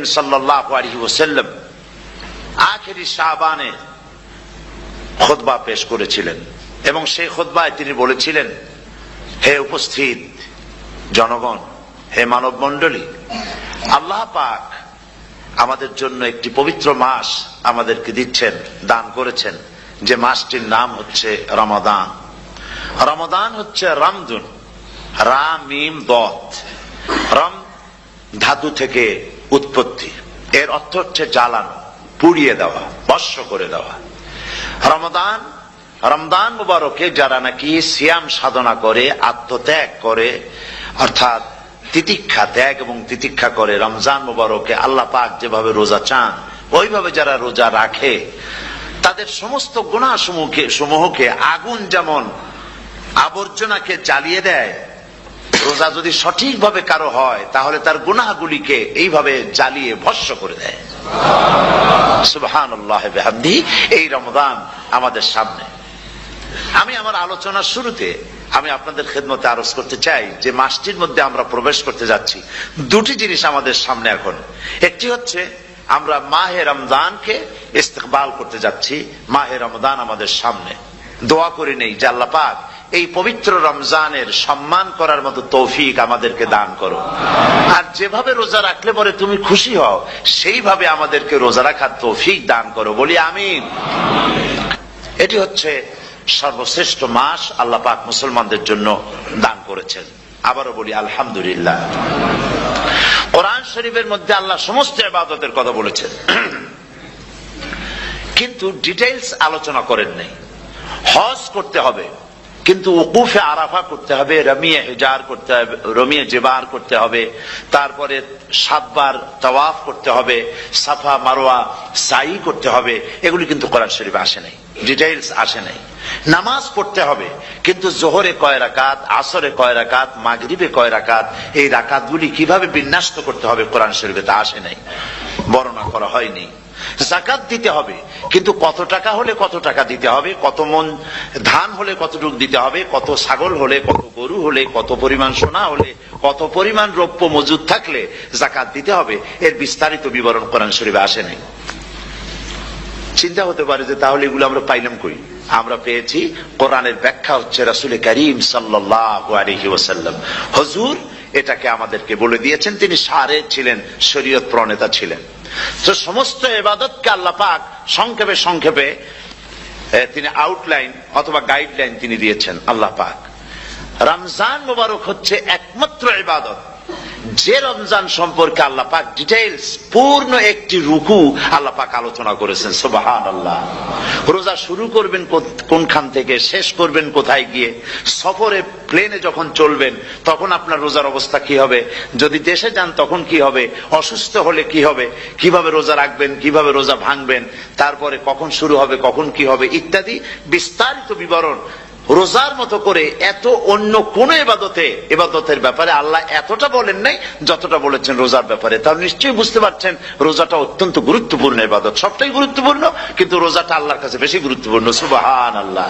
করিম সাল্লাহ আলহি ওসাল্লাম আখেরি শাহবানে খোদবা পেশ করেছিলেন। এবং সেই খোদবায় তিনি বলেছিলেন, হে উপস্থিত জনগণ, হে মানব মন্ডলী আল্লাহ পাক আমাদের জন্য একটি পবিত্র মাস আমাদেরকে দিচ্ছেন, দান করেছেন। যে মাসটির নাম হচ্ছে রমাদান। রমাদান হচ্ছে রামদুন রাম মিম, দত। রম, ধাতু থেকে উৎপত্তি। এর অর্থ হচ্ছে জ্বালানো, পুড়িয়ে দেওয়া, বর্ষ করে দেওয়া। রমদান রমদান মুবারকে যারা নাকি সিয়াম সাধনা করে, আত্মত্যাগ করে, অর্থাৎ তিতিক্ষা ত্যাগ এবং তিতিক্ষা করে রমজান মুবারকে আল্লাহ পাক যেভাবে রোজা চান, ওইভাবে যারা রোজা রাখে, তাদের সমস্ত গুণা সমূহকে সমূহকে আগুন যেমন আবর্জনাকে জ্বালিয়ে দেয় রোজা যদি সঠিকভাবে কারও হয়, তাহলে তার গুনাহগুলিকে এইভাবে জ্বালিয়ে ভস্য করে দেয়। এই রমদান আমাদের সামনে। আমি আমার আলোচনার শুরুতে আমি আপনাদের খেদমতে আরজ করতে চাই যে মাসটির মধ্যে আমরা প্রবেশ করতে যাচ্ছি। দুটি জিনিস আমাদের সামনে এখন। একটি হচ্ছে, আমরা মাহে রমদানকে ইস্তেকবাল করতে যাচ্ছি, মাহে রমদান আমাদের সামনে। দোয়া করে নেই যে এই পবিত্র রমজানের সম্মান করার মতো তৌফিক আমাদেরকে দান করো। আর যেভাবে রোজা রাখলে পরে তুমি খুশি হও, সেইভাবে আমাদেরকে রোজা রাখার তৌফিক দান করো। বলি আমি এটি হচ্ছে সর্বশ্রেষ্ঠ মাস আল্লাহ পাক মুসলমানদের জন্য দান করেছেন। আবারও বলি আলহামদুলিল্লাহ। কোরআন শরীফের মধ্যে আল্লাহ সমস্ত ইবাদতের কথা বলেছেন। কিন্তু ডিটেইলস আলোচনা করেন নাই। হজ করতে হবে। কিন্তু উকুফে আরাফা করতে হবে, রমিয়ে হেজার করতে হবে, রমিয়ে জেবার করতে হবে, তারপরে সাতবার তওয়াফ করতে হবে, সাফা, মারোয়া, সাই করতে হবে, এগুলি কিন্তু কোরআন শরীফ আসে নাই ডিটেইলস আসে নাই। নামাজ পড়তে হবে, কিন্তু জোহরে কয় রাকাত, আসরে কয় রাকাত, মাগরিবে কয় রাকাত, এই রাকাতগুলি কীভাবে বিন্যাস্ত করতে হবে কোরআন শরীফে তা আসে নাই, বর্ণনা করা হয়নি। জাকাত দিতে হবে। কিন্তু কত টাকা হলে কত টাকা দিতে হবে, কত মন ধান হলে কতটুকু দিতে হবে, কত ছাগল হলে, কত গরু হলে, কত পরিমাণ সোনা হলে, কত পরিমাণ রৌপ্য মজুদ থাকলে জাকাত দিতে হবে। এর বিস্তারিত বিবরণ কোরআন শরীফে আসে নাই। চিন্তা হতে পারে যে তাহলে এগুলো আমরা পাইলাম কই? আমরা পেয়েছি কোরআনের ব্যাখ্যা হচ্ছে রাসুল করিম সাল্লাহি ওসাল্লাম হজুর এটাকে আমাদেরকে বলে দিয়েছেন, তিনি সারে ছিলেন, শরীয়ত প্রণেতা ছিলেন। তো সমস্ত এবাদতকে আল্লাহ পাক সংক্ষেপে সংক্ষেপে তিনি আউটলাইন অথবা গাইডলাইন তিনি দিয়েছেন, আল্লাহ পাক। রমজান মোবারক হচ্ছে একমাত্র ইবাদত। যে রমজান সম্পর্কে আল্লাহ পাক ডিটেইলস পূর্ণ একটি রুকু আল্লাহ পাক আলোচনা করেছেন সুবাহান আল্লাহ রোজা শুরু করবেন কোনখান থেকে, শেষ করবেন কোথায় গিয়ে, সফরে প্লেনে যখন চলবেন, তখন আপনার রোজার অবস্থা কি হবে? যদি দেশে যান, তখন কি হবে? অসুস্থ হলে কি হবে? কীভাবে রোজা রাখবেন? কীভাবে রোজা ভাঙবেন? তারপরে কখন শুরু হবে? কখন কি হবে? ইত্যাদি বিস্তারিত বিবরণ রোজার মতো করে এত অন্য কোন এবাদতে এবাদতের ব্যাপারে আল্লাহ এতটা বলেন নাই যতটা বলেছেন রোজার ব্যাপারে। তাহলে নিশ্চয়ই বুঝতে পারছেন, রোজাটা অত্যন্ত গুরুত্বপূর্ণ এবাদত সবটাই গুরুত্বপূর্ণ, কিন্তু রোজাটা আল্লাহর কাছে বেশি গুরুত্বপূর্ণ। সুবাহান আল্লাহ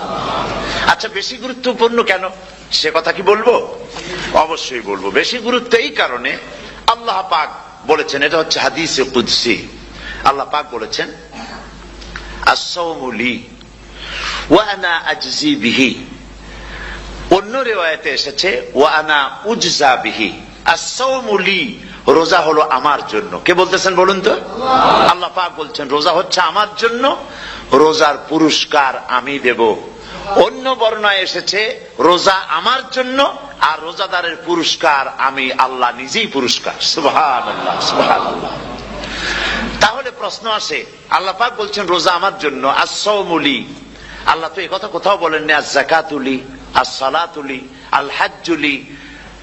আচ্ছা বেশি গুরুত্বপূর্ণ কেন? সে কথা কি বলব? অবশ্যই বলব। বেশি গুরুত্ব এই কারণে আল্লাহ পাক বলেছেন, এটা হচ্ছে হাদিসে কুদসি। আল্লাহ পাক বলেছেন আসৌমুলি ওয়ানা আজজি বিহি অন্য রেওয়ায়তে এসেছে ওয়ানা উজজা বিহি আসৌমুলি রোজা হলো আমার জন্য। কে বলতেছেন বলুন তো? আল্লাহ। পাক বলছেন রোজা হচ্ছে আমার জন্য রোজার পুরস্কার আমি দেব। অন্য বর্ণায় এসেছে রোজা আমার জন্য আর রোজাদারের পুরস্কার আমি আল্লাহ নিজেই পুরস্কার। সুবহান আল্লাহ সুবহান আল্লাহ তাহলে প্রশ্ন আসে আল্লাহ পাক বলছেন রোজা আমার জন্য আসৌমুলি আল্লাহ তো কথা কোথাও বলেননি আজ জাকাতুলি আজ সালাতুলি আল হাজুলি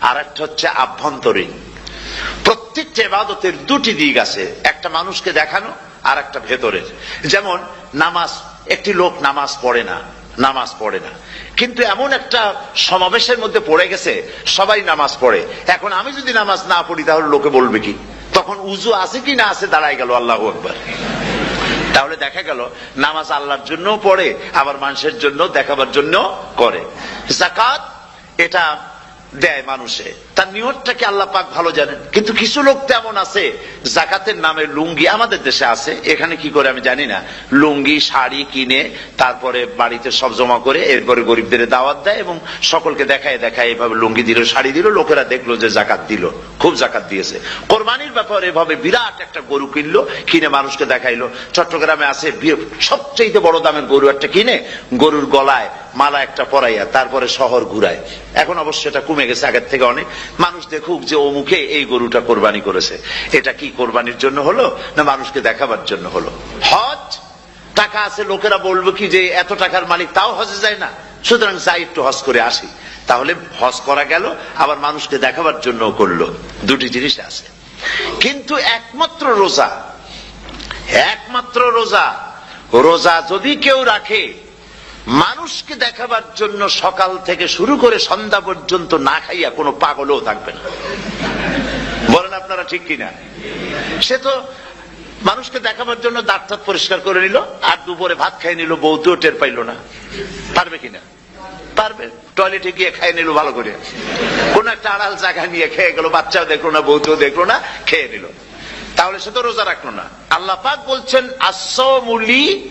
আর একটা হচ্ছে আভ্যন্তরীণ। প্রত্যেকটা এবাদতের দুটি দিক আছে, একটা মানুষকে দেখানো আর একটা ভেতরের। যেমন, নামাজ, একটি লোক নামাজ পড়ে না, নামাজ পড়ে না। কিন্তু এমন একটা সমাবেশের মধ্যে পড়ে গেছে, সবাই নামাজ পড়ে। এখন আমি যদি নামাজ না পড়ি, তাহলে লোকে বলবে কি? তখন উজু আছে কি না আছে দাঁড়াই গেল আল্লাহ একবার তাহলে দেখা গেল, নামাজ আল্লাহর জন্য পড়ে, আবার মানুষের জন্য দেখাবার জন্য করে। জাকাত এটা দেয় মানুষে। তার নিয়তটাকে আল্লাহ পাক ভালো জানেন। কিন্তু কিছু লোক তেমন আছে, জাকাতের নামে লুঙ্গি আমাদের দেশে আছে। এখানে কি করে আমি জানি না। লুঙ্গি, শাড়ি কিনে তারপরে বাড়িতে সব জমা করে এরপরে গরিবদের দাওয়াত দেয় এবং সকলকে দেখায় দেখায় এভাবে লুঙ্গি দিল, শাড়ি দিল, লোকেরা দেখল যে জাকাত দিল। খুব জাকাত দিয়েছে। কোরবানির ব্যাপারে এভাবে বিরাট একটা গরু কিনলো, কিনে মানুষকে দেখাইলো। চট্টগ্রামে আছে সবচেয়ে বড় দামের গরু একটা কিনে, গরুর গলায় মালা একটা পরাইয়া তারপরে শহর ঘুরায়। এখন অবশ্য এটা কমে গেছে আগের থেকে অনেক। মানুষ দেখুক যে অমুকে এই গরুটা কোরবানি করেছে। এটা কি কোরবানির জন্য হলো না মানুষকে দেখাবার জন্য হলো? হজ? টাকা আছে, লোকেরা বলব কি যে এত টাকার মালিক, তাও হজে যায় না। সুতরাং যাই একটু হজ করে আসি। তাহলে হজ করা গেল, আবার মানুষকে দেখাবার জন্য করল। দুটি জিনিস আছে। কিন্তু একমাত্র রোজা একমাত্র রোজা রোজা যদি কেউ রাখে মানুষকে দেখাবার জন্য সকাল থেকে শুরু করে সন্ধ্যা পর্যন্ত না খাইয়া কোনো পাগলও থাকবে না। বলেন আপনারা ঠিক কিনা? সে তো মানুষকে দেখাবার জন্য দাঁত পরিষ্কার করে নিল, আর দুপুরে ভাত খাই নিল বৌতেও টের পাইল না। পারবে কিনা? পারবে। টয়লেটে গিয়ে খাই নিল ভালো করে। কোন একটা আড়াল জায়গা নিয়ে খেয়ে গেল, বাচ্চাও দেখল না বৌতেও দেখল না, খেয়ে নিল। তাহলে সে তো রোজা রাখল না। আল্লাহ পাক বলছেন আসমুলি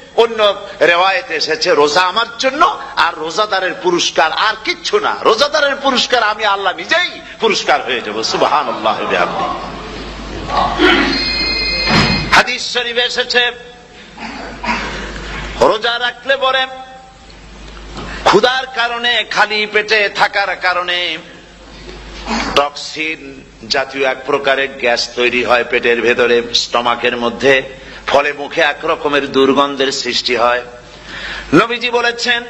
অন্য রেওয়ায়তে এসেছে, রোজা আমার জন্য, আর রোজাদারের পুরস্কার আর কিচ্ছু না। রোজাদারের পুরস্কার আমি আল্লাহ নিজেই পুরস্কার হয়ে যাব সুবহান আল্লাহ আপনি হাদিস শরীফে এসেছে, রোজা রাখলে পরে ক্ষুধার কারণে, খালি পেটে থাকার কারণে টক্সিন জাতীয় এক প্রকারের গ্যাস তৈরি হয় পেটের ভেতরে, স্টমাকের মধ্যে। ফলে মুখে এক রকমের দুর্গন্ধের সৃষ্টি হয়। নবীজি বলেছেন,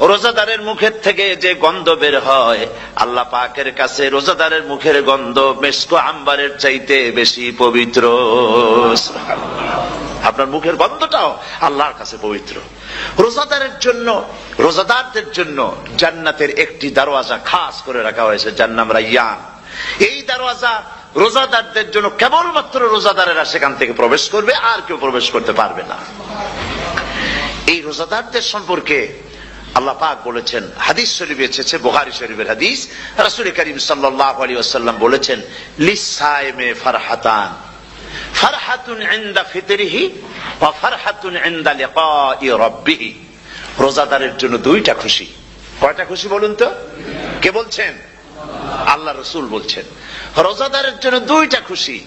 রোজাদারের মুখের থেকে যে গন্ধ বের হয়, আল্লাহ পাকের কাছে রোজাদারের মুখের গন্ধ মেসকো আম্বারের চাইতে বেশি পবিত্র। আপনার মুখের গন্ধটাও আল্লাহর কাছে পবিত্র। রোজাদারের জন্য, রোজাদারদের জন্য জান্নাতের একটি দরওয়াজা খাস করে রাখা হয়েছে যার নাম রাইয়ান। এই দরওয়াজা রোজাদারদের জন্য কেবলমাত্র রোজাদারেরা সেখান থেকে প্রবেশ করবে, আর কেউ প্রবেশ করতে পারবে না। এই রোজাদারদের সম্পর্কে আল্লাহ পাক বলেছেন, হাদিস শরীফ এসেছে বোহারি শরীফের হাদিস। রাসূল করিম সাল্লাল্লাহু আলাইহি ওয়াসাল্লাম বলেছেন ফারহাতান, ফারহাতুন ইনদা ফিতরিহি ওয়া ফারহাতুন ইনদা লিকাই রাব্বিহি। রোজাদারের জন্য দুইটা খুশি। কয়টা খুশি বলুন তো? কে বলছেন? আল্লাহ রসুল বলছেন, রোজাদারের জন্য দুইটা খুশি।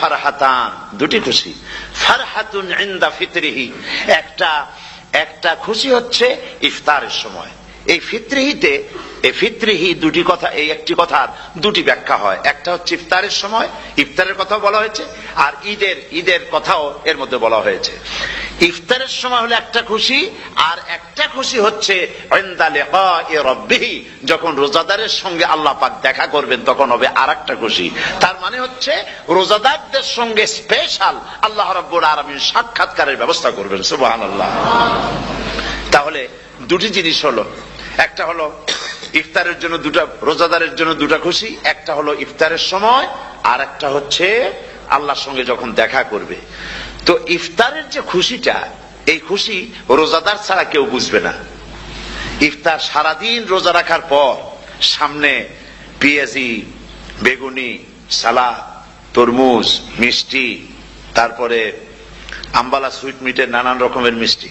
ফারহাতান, দুটি খুশি। ফারহাতুন ইনদা ফিতরিহি, একটা একটা খুশি হচ্ছে ইফতারের সময়। এই ফিত্রিহিতে এই ফিত্রিহি দুটি কথা, এই একটি কথার দুটি ব্যাখ্যা হয়। একটা হচ্ছে ইফতারের সময়, ইফতারের কথা বলা হয়েছে, আর ঈদের ঈদের কথাও এর মধ্যে বলা হয়েছে। ইফতারের সময় হলো একটা খুশি, আর একটা খুশি হচ্ছে যখন রোজাদারের সঙ্গে আল্লাহ পাক দেখা করবেন, তখন হবে আর একটা খুশি। তার মানে হচ্ছে, রোজাদারদের সঙ্গে স্পেশাল আল্লাহ রাব্বুল আলামিন সাক্ষাৎকারের ব্যবস্থা করবেন, সুবহানাল্লাহ। তাহলে দুটি জিনিস হলো। একটা হলো ইফতারের জন্য দুটা, রোজাদারের জন্য দুটা খুশি, একটা হলো ইফতারের সময়, আর একটা হচ্ছে আল্লাহর সঙ্গে যখন দেখা করবে। তো ইফতারের যে খুশিটা, এই খুশি রোজাদার ছাড়া কেউ বুঝবে না। ইফতার সারাদিন রোজা রাখার পর, সামনে পেঁয়াজি, বেগুনি, সালাদ, তরমুজ, মিষ্টি, তারপরে আম্বালা সুইট মিটের নানান রকমের মিষ্টি,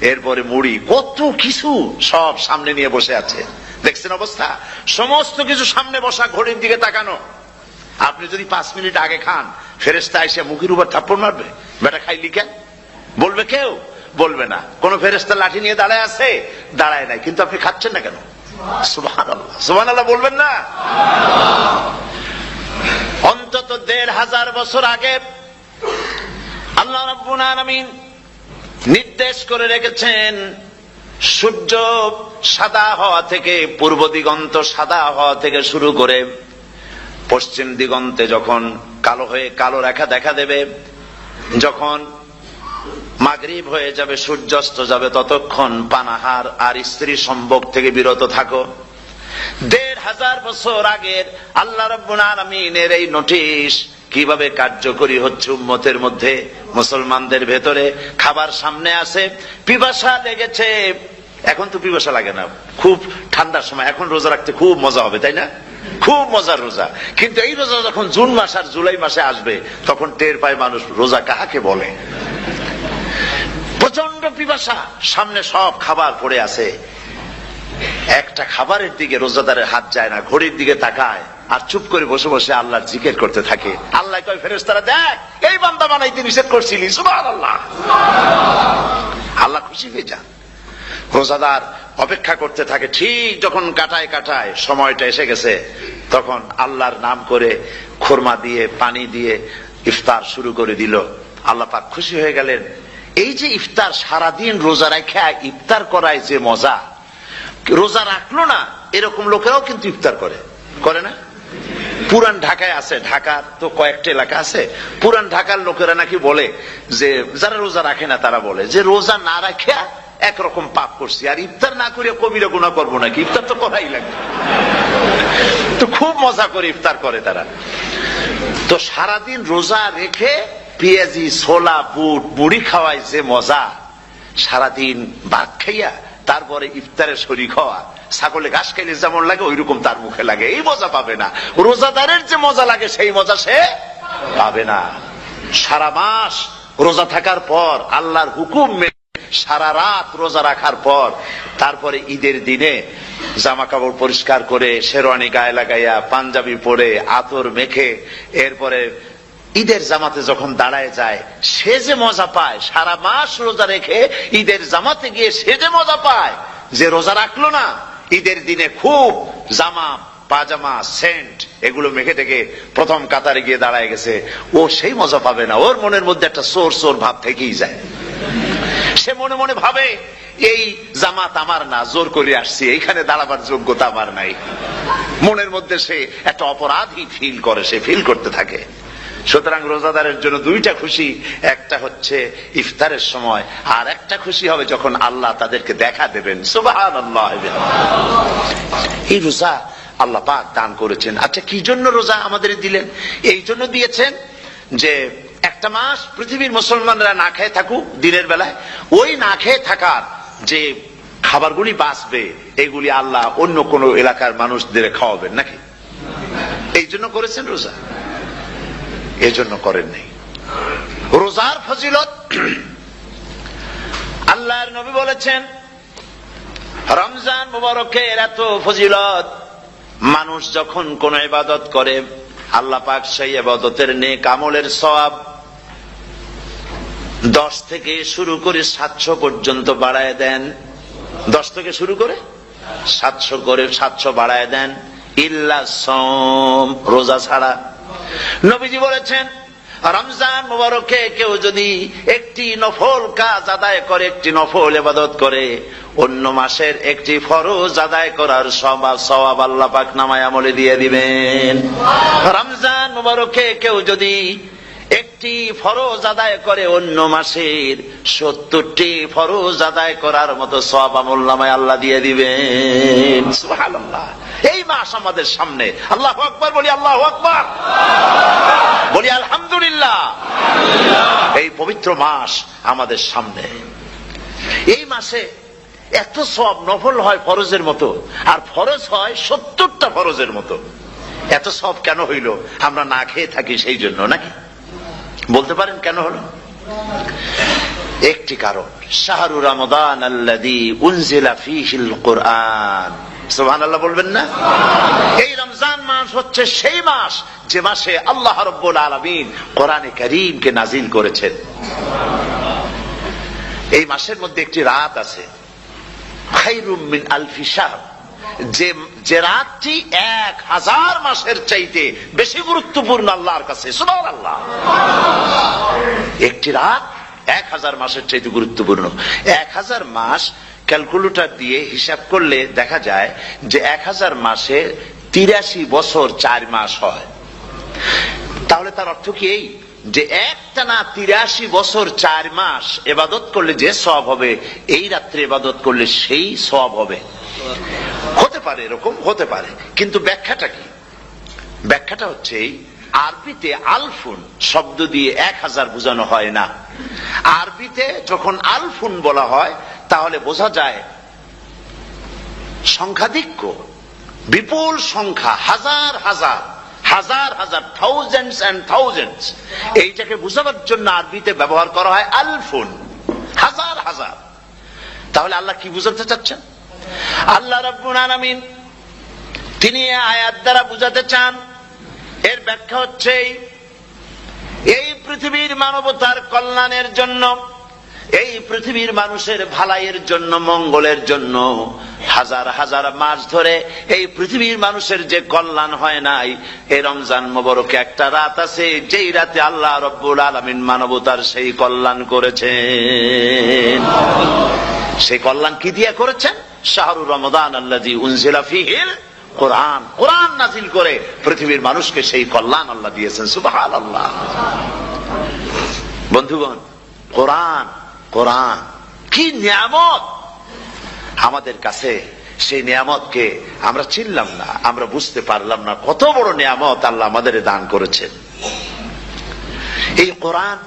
এরপরে মুড়ি, কত কিছু সব সামনে নিয়ে বসে আছে। দেখছেন অবস্থা? সমস্ত কিছু সামনে বসা, ঘড়ির দিকে তাকানো। আপনি যদি পাঁচ মিনিট আগে খান ফেরেস্তা এসে মুখের উপর থাপ্পড় মারবে? বেটা খাইলি কেন বলবে কেউ? বলবে না। কোন ফেরেস্তা লাঠি নিয়ে দাঁড়ায় আছে? দাঁড়ায় নাই। কিন্তু আপনি খাচ্ছেন না কেন? সুবাহ সুবাহ বলবেন না? অন্তত দেড় হাজার বছর আগে আল্লাহ রাব্বুল আলামিন নির্দেশ করে রেখেছেন সূর্য সাদা হওয়া থেকে, পূর্ব দিগন্ত সাদা হওয়া থেকে শুরু করে, পশ্চিম দিগন্তে যখন কালো হয়ে কালো রেখা দেখা দেবে, যখন মাগরিব হয়ে যাবে, সূর্যাস্ত যাবে, ততক্ষণ পানাহার আর স্ত্রী সম্ভব থেকে বিরত থাকো। দেড় হাজার বছর আগের আল্লাহ রব্বুল আলমিনের এই নোটিশ কীভাবে কার্যকরী হচ্ছে উম্মতের মধ্যে মুসলমানদের ভেতরে? খাবার সামনে আছে, পিপাসা লেগেছে। এখন তো পিপাসা লাগে না। খুব ঠান্ডার সময়। এখন রোজা রাখতে খুব মজা হবে, তাই না? খুব মজার রোজা। কিন্তু এই রোজা যখন জুন মাস আর জুলাই মাসে আসবে, তখন টের পায় মানুষ রোজা কাহাকে বলে? প্রচণ্ড পিপাসা। সামনে সব খাবার পড়ে আছে। একটা খাবারের দিকে রোজাদারের হাত যায় না, ঘড়ির দিকে তাকায়। আর চুপ করে বসে বসে আল্লাহর জিকির করতে থাকে। আল্লাহ কয় ফেরেস তারা দেখ, এই বান্দা বানাইতে নিষেধ করছিলি। সুবাহ আল্লাহ আল্লাহ খুশি হয়ে যান। রোজাদার অপেক্ষা করতে থাকে, ঠিক যখন কাটায় কাটায় সময়টা এসে গেছে, তখন আল্লাহর নাম করে খোরমা দিয়ে, পানি দিয়ে ইফতার শুরু করে দিল। আল্লাহ পাক খুশি হয়ে গেলেন। এই যে ইফতার সারাদিন রোজা রেখে, ইফতার করায় যে মজা, রোজা রাখল না, এরকম লোকেরাও কিন্তু ইফতার করে। করে না? পুরান ঢাকায় আছে ঢাকার তো কয়েকটা এলাকা আছে। পুরান ঢাকার লোকেরা নাকি বলে যে, যারা রোজা রাখে না তারা বলে যে, রোজা না রাখে একরকম পাপ করছি। আর ইফতার না করে কবিরা গুণা করব নাকি? ইফতার তো করাই লাগবে। তো খুব মজা করে ইফতার করে তারা। তো সারাদিন রোজা রেখে পেঁয়াজি, ছোলা, বুট, মুড়ি খাওয়ায় যে মজা, সারাদিন ভাত খাইয়া তারপরে ইফতারে শরীর খাওয়া ছাগলে ঘাস খাইলে যেমন লাগে ওই রকম তার মুখে লাগে। এই মজা পাবে না। রোজাদারের যে মজা লাগে, সেই মজা সে পাবে না। সারা মাস রোজা থাকার পর, আল্লাহর হুকুম সারা রাত রোজা রাখার পর, তারপরে ঈদের দিনে জামা কাপড় পরিষ্কার করে, শেরওয়ানি গায়ে লাগাইয়া, পাঞ্জাবি পরে, আতর মেখে, এরপরে ঈদের জামাতে যখন দাঁড়ায় যায়, সে যে মজা পায়, সারা মাস রোজা রেখে ঈদের জামাতে গিয়ে সে যে মজা পায়, যে রোজা রাখল না, ঈদের দিনে খুব জামা, পাজামা, সেন্ট, এগুলো মেখে টেকে প্রথম কাতারে গিয়ে দাঁড়ায় গেছে। ও সেই মজা পাবে না, ওর মনের মধ্যে একটা সোর সোর ভাব থেকেই যায়। সে মনে মনে ভাবে, এই জামাত আমার না, জোর করে আসছি, এইখানে দাঁড়াবার যোগ্যতা আমার নাই। মনের মধ্যে সে একটা অপরাধী ফিল করে, সে ফিল করতে থাকে। সুতরাং রোজাদারের জন্য দুইটা খুশি, একটা হচ্ছে ইফতারের সময়, আর একটা খুশি হবে যখন আল্লাহ তাদেরকে দেখা দেবেন। এই রোজা আল্লাহ পাক দান করেছেন। আচ্ছা কি জন্য রোজা আমাদের দিলেন? এই জন্য দিয়েছেন যে একটা মাস পৃথিবীর মুসলমানরা না খেয়ে থাকুক দিনের বেলায়। ওই না খেয়ে থাকার যে খাবারগুলি বাঁচবে, এগুলি আল্লাহ অন্য কোন এলাকার মানুষদের খাওয়াবেন নাকি? এই জন্য করেছেন রোজা। এই জন্য করেন নাই। রোজার ফজিলত, আল্লাহর নবী বলেছেন, রমজান মুবারকের এত ফজিলত, মানুষ যখন কোন ইবাদত করে, আল্লাহ পাক সেই ইবাদতের নেক আমলের সওয়াব দশ থেকে শুরু করে সাতশো পর্যন্ত বাড়ায় দেন। দশ থেকে শুরু করে সাতশো করে সাতশো বাড়ায় দেন। ইল্লা সম রোজা ছাড়া নবীজি বলেছেন, রমজান মুবারকে কেউ যদি একটি নফল কাজ আদায় করে, একটি নফল এবাদত করে, অন্য মাসের একটি ফরজ আদায় করার সবাব আল্লাহ পাক নামায় আমলে দিয়ে দিবেন। রমজান মুবারকে কেউ যদি একটি ফরজ আদায় করে, অন্য মাসের সত্তরটি ফরজ আদায় করার মতো সব আমল নামায় আল্লাহ দিয়ে দিবেন। সুবহানাল্লাহ। এই মাস আমাদের সামনে। আল্লাহ আকবর বলি, আল্লাহ আকবর। বলি, আলহামদুলিল্লাহ। এই পবিত্র মাস আমাদের সামনে। এই মাসে এত সব নফল হয় ফরজের মতো, আর ফরজ হয় সত্তরটা ফরজের মতো। এত সব কেন হইল? আমরা না খেয়ে থাকি সেই জন্য, নাকি? বলতে পারেন কেন হলো? একটি কারণ, শাহরু রমদান আল্লাদি উনজিলা ফিহিল কোরআন। সুবহানাল্লাহ বলবেন না? এই রমজান মাস হচ্ছে সেই মাস যে মাসে আল্লাহ রব্বুল আলামিন কোরআনে নাজিল করেছেন। এই মাসের মধ্যে একটি রাত আছে। আলফি যে যে রাতটি এক হাজার মাসের চাইতে বেশি গুরুত্বপূর্ণ আল্লাহর কাছে। সুবহান আল্লাহ একটি রাত এক হাজার মাসের চাইতে গুরুত্বপূর্ণ। এক হাজার মাস ক্যালকুলেটর দিয়ে হিসাব করলে দেখা যায় যে এক হাজার মাসে তিরাশি বছর চার মাস হয়। তাহলে তার অর্থ কি এই? যে একটানা তিরাশি বছর চার মাস এবাদত করলে যে সব হবে, এই রাত্রে এবাদত করলে সেই সব হবে। হতে পারে, এরকম হতে পারে। কিন্তু ব্যাখ্যাটা কি? ব্যাখ্যাটা হচ্ছে আরবিতে আলফুন শব্দ দিয়ে এক হাজার বোঝানো হয় না। আরবিতে যখন আলফুন বলা হয় তাহলে বোঝা যায় সংখ্যাধিক্য, বিপুল সংখ্যা, হাজার হাজার হাজার হাজার থাউজেন্ডস অ্যান্ড থাউজেন্ডস এইটাকে বুঝাবার জন্য আরবিতে ব্যবহার করা হয় আলফুন, হাজার হাজার। তাহলে আল্লাহ কি বুঝাতে চাচ্ছেন? আল্লাহ রব্বুল আলামিন তিনি আয়াত দ্বারা বুঝাতে চান, এর ব্যাখ্যা হচ্ছে এই পৃথিবীর মানবতার কল্যাণের জন্য এই পৃথিবীর মানুষের ভালাইয়ের জন্য, মঙ্গলের জন্য হাজার হাজার মাস ধরে এই পৃথিবীর মানুষের যে কল্যাণ হয় নাই, এই রমজান মোবারকে একটা রাত আছে, যেই রাতে আল্লাহ রব্বুল আলমিন মানবতার সেই কল্যাণ করেছেন। সেই কল্যাণ কি দিয়ে করেছেন? শাহরুর রমদান আল্লাহ উনজিলা ফিহিল কোরআন। কোরআন নাজিল করে পৃথিবীর মানুষকে সেই কল্যাণ আল্লাহ দিয়েছেন সুবাহ আল্লাহ বন্ধুগণ, কোরআন কোরআন। কি নিয়ামত? আমাদের কাছে সেই নিয়ামতকে আমরা চিনলাম না, আমরা বুঝতে পারলাম না কত বড় নিয়ামত আল্লাহ আমাদের দান করেছেন। এই কোরআন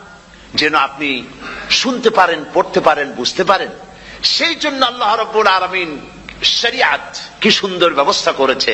যেন আপনি শুনতে পারেন, পড়তে পারেন, বুঝতে পারেন, সেই জন্য আল্লাহ রব্বুল আলমিন শরিয়াত কি সুন্দর ব্যবস্থা করেছে।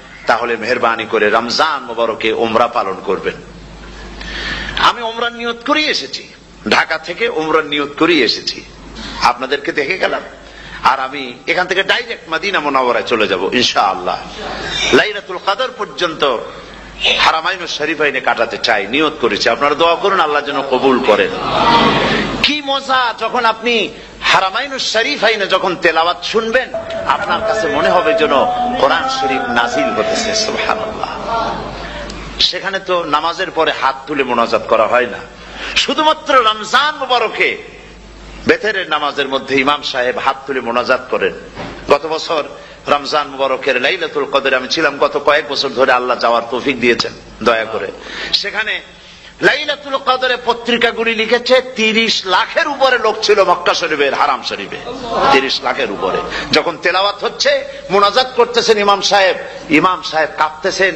তাহলে মেহরবানি করে রমজান মোবারকে ওমরা পালন করবেন। আমি ওমরার নিয়ত করেই এসেছি। ঢাকা থেকে ওমরার নিয়ত করেই এসেছি। আপনাদেরকে দেখে গেলাম। আর আমি এখান থেকে ডাইরেক্ট মাদিনা মোনাবরায় চলে যাব ইনশা আল্লাহ লাইলাতুল কাদর পর্যন্ত হারামাইন শরীফাইনে কাটাতে চাই, নিয়ত করেছি। আপনারা দোয়া করুন, আল্লাহ যেন কবুল করেন। কি মজা, যখন আপনি হারামাইন শরীফ আইনে যখন তেলাওয়াত শুনবেন, আপনার কাছে মনে হবে যেন কোরআন শরীফ নাজিল হতেছে, সুবহানাল্লাহ। সেখানে তো নামাজের পরে হাত তুলে মোনাজাত করা হয় না। শুধুমাত্র রমজান মুবারকে বেতেরের নামাজের মধ্যে ইমাম সাহেব হাত তুলে মোনাজাত করেন। গত বছর রমজান মুবারকের লাইলাতুল কদরে আমি ছিলাম, গত কয়েক বছর ধরে আল্লাহ যাওয়ার তৌফিক দিয়েছেন, দয়া করে। সেখানে লাইলাতুল কদরে পত্রিকাগুলি লিখেছে, তিরিশ লাখের উপরে লোক ছিল মক্কা শরীফের, হারাম শরীফে। তিরিশ লাখের উপরে। যখন তেলাওয়াত হচ্ছে, মোনাজাত করতেছেন ইমাম সাহেব ইমাম সাহেব কাঁপতেছেন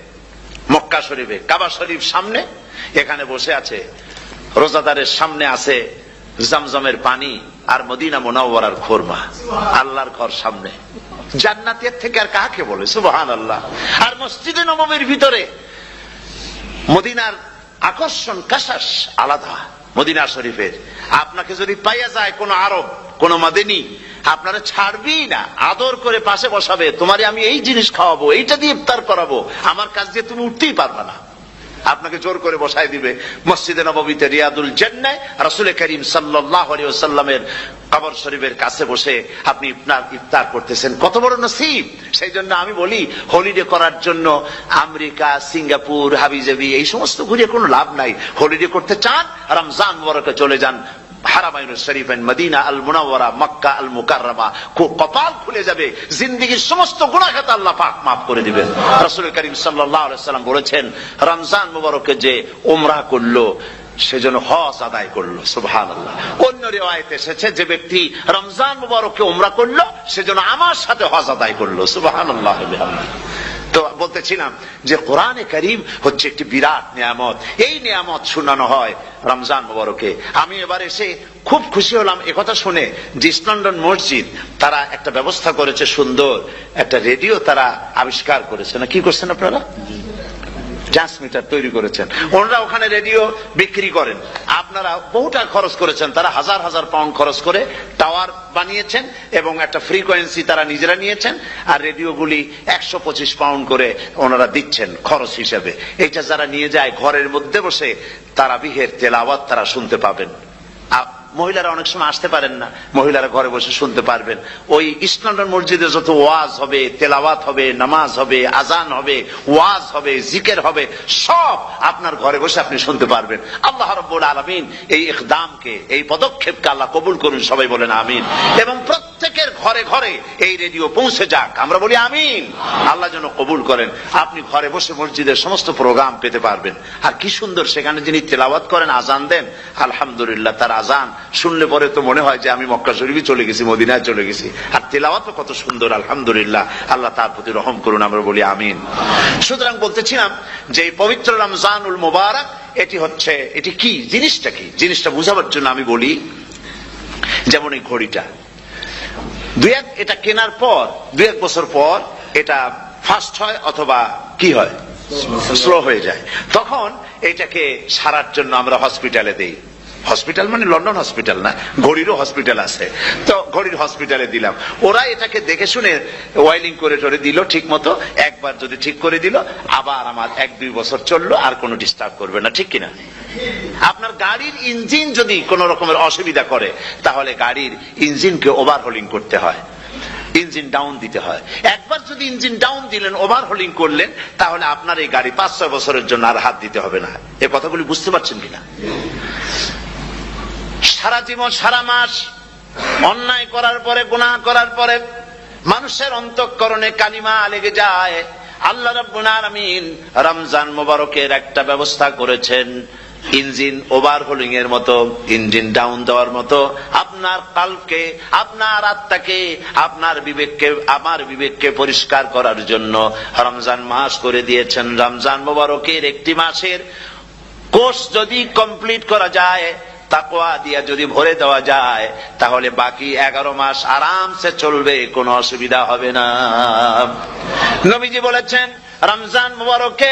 মক্কা শরীফে। কাবা শরীফ সামনে, এখানে বসে আছে, রোজাদারের সামনে আছে জামজমের পানি আর মদিনা মোনাওয়ার খোরমা। আল্লাহর ঘর সামনে। জান্নাতের থেকে আর কাকে বলে? সুবহান আল্লাহ আর মসজিদে নবমীর ভিতরে মদিনার আকর্ষণ কাশাস আলাদা, মদিনা শরীফের। আপনাকে যদি পাইয়া যায় কোন আরব, কোন মাদিনী আপনারা ছাড়বি না। আদর করে পাশে বসাবে তোমারে আমি এই জিনিস খাওয়াবো, এইটা দিয়ে ইফতার করাবো। আমার কাজ দিয়ে তুমি উঠতেই পারবে না। আপনাকে জোর করে বসাই দিবে মসজিদে নববীতে রিয়াদুল জেন্নায় রাসুল করিম সাল্লাহ সাল্লামের কবর শরীফের কাছে বসে আপনি ইফতার ইফতার করতেছেন। কত বড় নসিব! সেই জন্য আমি বলি হলিডে করার জন্য আমেরিকা, সিঙ্গাপুর, হাবিজাবি, এই সমস্ত ঘুরে কোনো লাভ নাই। হলিডে করতে চান, রমজান মুবারকে চলে যান। হারামাইন শরীফেন মদিনা আল মুনাওয়ারা মক্কা আল মুকাররমা কপাল খুলে যাবে সমস্ত আল্লাহ পাক মাফ করে দিবেন। রাসূল করিম সাল্লাল্লাহু আলাইহি সাল্লাম বলেছেন, রমজান মুবারকে যে উমরা করল সেজন্য হজ আদায় করল সুবহান আল্লাহ অন্য রেওয়ায়তে এসেছে, যে ব্যক্তি রমজান মুবারককে উমরা করল সেজন্য আমার সাথে হজ আদায় করল সুবহান আল্লাহ তো বলতেছিলাম যে কোরআনে করিম হচ্ছে একটি বিরাট নিয়ামত। এই নিয়ামত শুনানো হয় রমজান মুবারকে। আমি এবার এসে খুব খুশি হলাম একথা শুনে যে ইস্ট লন্ডন মসজিদ তারা একটা ব্যবস্থা করেছে সুন্দর। একটা রেডিও তারা আবিষ্কার করেছে। না কি করছেন আপনারা? ট্রান্সমিটার তৈরি করেছেন। ওনারা ওখানে রেডিও বিক্রি করেন। আপনারা বহুটা খরচ করেছেন। তারা হাজার হাজার পাউন্ড খরচ করে টাওয়ার বানিয়েছেন এবং একটা ফ্রিকোয়েন্সি তারা নিজেরা নিয়েছেন আর রেডিওগুলি একশো পঁচিশ পাউন্ড করে ওনারা দিচ্ছেন খরচ হিসেবে। এটা যারা নিয়ে যায় ঘরের মধ্যে বসে তারা বিহের তেলাওয়াত তারা শুনতে পাবেন। মহিলারা অনেক সময় আসতে পারেন না। মহিলারা ঘরে বসে শুনতে পারবেন। ওই ইসলান্ডন মসজিদে যত ওয়াজ হবে, তেলাওয়াত হবে, নামাজ হবে, আজান হবে, ওয়াজ হবে, জিকের হবে, সব আপনার ঘরে বসে আপনি শুনতে পারবেন। আল্লাহ রব্বুল আলমিন এই ইকদামকে, এই পদক্ষেপকে আল্লাহ কবুল করুন, সবাই বলেন আমিন। এবং প্রত্যেকের ঘরে ঘরে এই রেডিও পৌঁছে যাক। আমরা বলি আমিন। আল্লাহ যেন কবুল করেন। আপনি ঘরে বসে মসজিদের সমস্ত প্রোগ্রাম পেতে পারবেন। আর কি সুন্দর সেখানে যিনি তেলাওয়াত করেন আজান দেন, আলহামদুলিল্লাহ তার আজান শুনলে পরে তো মনে হয় যে আমি মক্কা শরীফে চলে গেছি, মদিনায় চলে গেছি। আর তেলাওয়াত কত সুন্দর, আলহামদুলিল্লাহ। আল্লাহ তার প্রতি রহম করুন, আমরা বলি আমিন। সুতরাং বলতেছিলাম যে পবিত্র রমজানুল মোবারক, এটি হচ্ছে, এটি কি? জিনিসটা কি? জিনিসটা বুঝাবার জন্য আমি বলি, যেমন এই ঘড়িটা। দুই এক এটা কেনার পর দুই এক বছর পর এটা ফাস্ট হয় অথবা কি হয়? স্লো হয়ে যায়। তখন এটাকে সারার জন্য আমরা হসপিটালে দেই। হসপিটাল মানে লন্ডন হসপিটাল না, ঘড়িরও হসপিটাল আছে। তো ঘড়ির হসপিটালে দিলাম। ওরা এটাকে দেখে শুনে ওয়াইলিং করে টরে দিল ঠিক মতো একবার যদি ঠিক করে দিল, আবার আমার এক দুই বছর চলল, আর কোনো ডিস্টার্ব করবে না, ঠিক কিনা? আপনার গাড়ির ইঞ্জিন যদি কোন রকমের অসুবিধা করে, তাহলে গাড়ির ইঞ্জিনকে ওভারহোলিং করতে হয়। ইঞ্জিন ডাউন দিতে হয়। একবার যদি ইঞ্জিন ডাউন দিলেন ওভারহোলিং করলেন, তাহলে আপনার এই গাড়ি পাঁচ, ছয় বছরের জন্য আর হাত দিতে হবে না। এ কথাগুলি বুঝতে পারছেন কিনা? সারা জীবন, সারা মাস অন্যায় করার পরে, গুনাহ করার পরে মানুষের অন্তঃকরণে কালিমা লেগে যায়। আল্লাহ রাব্বুল আলামিন রমজান মোবারকের একটা ব্যবস্থা করেছেন। ইঞ্জিন ওভারহোলিং এর মতো, ইঞ্জিন ডাউন দেওয়ার মতো, আপনার কালকে, আপনার আত্মাকে, আপনার বিবেককে, আমার বিবেককে পরিষ্কার করার জন্য রমজান মাস করে দিয়েছেন। রমজান মোবারকের একটি মাসের কোর্স যদি কমপ্লিট করা যায় তাকোয়া দিয়া যদি ভরে দেওয়া যায়, তাহলে বাকি এগারো মাস আরামসে চলবে, কোনো অসুবিধা হবে না। নবীজি বলেছেন, রমজান মুবারকে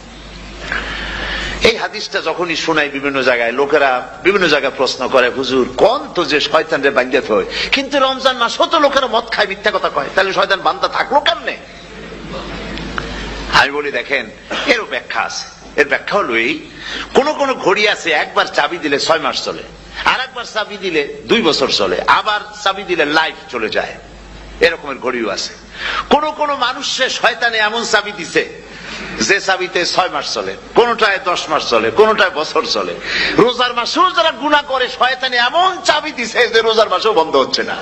এই হাদিসটা যখনই শোনাই বিভিন্ন জায়গায়, লোকেরা বিভিন্ন জায়গায় প্রশ্ন করে, হুজুর, কোন তো যে শয়তানরে বান্ধে হয়? কিন্তু রমজান মাস হতো লোকেরা মদ খায়, মিথ্যা কথা কয়। তাহলে শয়তান বান্ধা থাকল কেমনে? আমি বলি, দেখেন এরও ব্যাখ্যা আছে। এর ব্যাখ্যা হলো এই, কোন কোন ঘড়ি আছে, একবার চাবি দিলে ছয় মাস চলে আর একবার চাবি দিলে দুই বছর চলে, আবার চাবি দিলে লাইফ চলে যায়। এরকমের ঘড়িও আছে। কোন কোন মানুষে শয়তানে এমন চাবি দিছে যে চাবিতে ছয় মাস চলে, কোনটায় দশ মাস চলে, কোনটায় বছর চলে। রোজার মাসেও যারা গুণা করে, শয়তানে এমন চাবি দিছে যে রোজার মাসেও বন্ধ হচ্ছে না।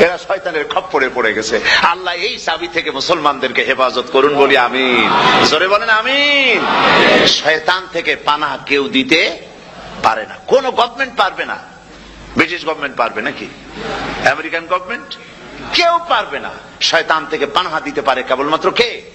এরা শয়তানের খপ্পরে পড়ে গেছে। আল্লাহ এই চাবি থেকে মুসলমানদেরকে হেফাজত করুন বলি আমিন। জোরে বলেন আমিন। শয়তান থেকে পানা কেউ দিতে পারে না। কোন গভর্নমেন্ট পারবে না। ব্রিটিশ গভর্নমেন্ট পারবে নাকি? আমেরিকান গভর্নমেন্ট কেউ পারবে না। শয়তান থেকে পানহা দিতে পারে কেবলমাত্র কে?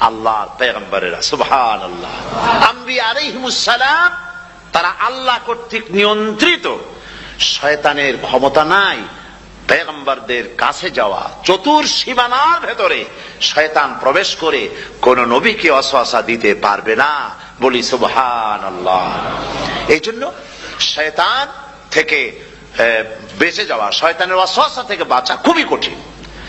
আল্লাহর পেগম্বরেরা সুবহান আল্লাহ আম্বি আলাইহিমুসসালাম, তারা আল্লাহ কর্তৃক নিয়ন্ত্রিত। শয়তানের ক্ষমতা নাই, পেগম্বরদের কাছে যাওয়া। চতুর সীমানার ভেতরে শয়তান প্রবেশ করে কোন নবীকে অশ্বাসা দিতে পারবে না। বলি সুবহান আল্লাহ এই জন্য শয়তান থেকে বেঁচে যাওয়া, শয়তানের অশ্বাসা থেকে বাঁচা খুবই কঠিন।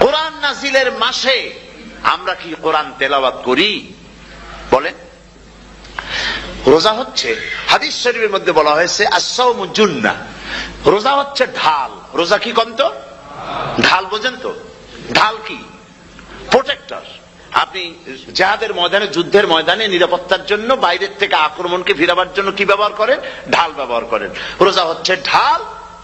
কোরআন নাজিলের মাসে আমরা কি কোরআন তেলাওয়াত করি? বলেন। রোজা হচ্ছে, হাদিস শরীফের মধ্যে বলা হয়েছে আসাউমুজুন্না রোজা হচ্ছে ঢাল। রোজা কি কন্ত ঢাল বোঝেন তো? ঢাল কি? প্রোটেক্টর। আপনি জাহাদের ময়দানে, যুদ্ধের ময়দানে নিরাপত্তার জন্য বাইরের থেকে আক্রমণকে ফিরাবার জন্য কি ব্যবহার করেন? ঢাল ব্যবহার করেন। রোজা হচ্ছে ঢাল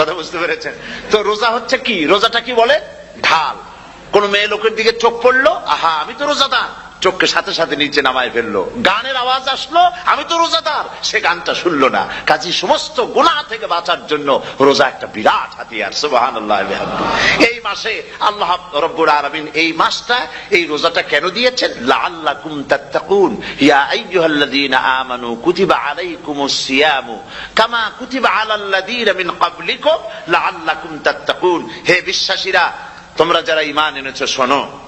কথা বুঝতে পেরেছেন? তো রোজা হচ্ছে কি? রোজাটা কি বলে? ঢাল। কোন মেয়ে লোকের দিকে চোখ পড়ল, আহা, আমি তো রোজাদার। চোখকে সাথে সাথে নিচে নামায় ফেলল। গানের আওয়াজ আসলো, আমি তো রোজাদার। সে গানটা শুনলো না। কাজী সমস্ত গুণা থেকে বাঁচার জন্য রোজা একটা বিরাট হাতিয়ার সুবাহান এই মাসে আল্লাহ রব্বুর এই মাসটা, এই রোজাটা কেন দিয়েছেন? লাআল্লাকুম তাত্তাকুন। ইয়া আমানু কুতিবা আলাইকুমুস সিয়ামু কামা কুতিবা মিন তাত্তাকুন। হে বিশ্বাসীরা, তোমরা যারা ঈমান এনেছো, শোনো।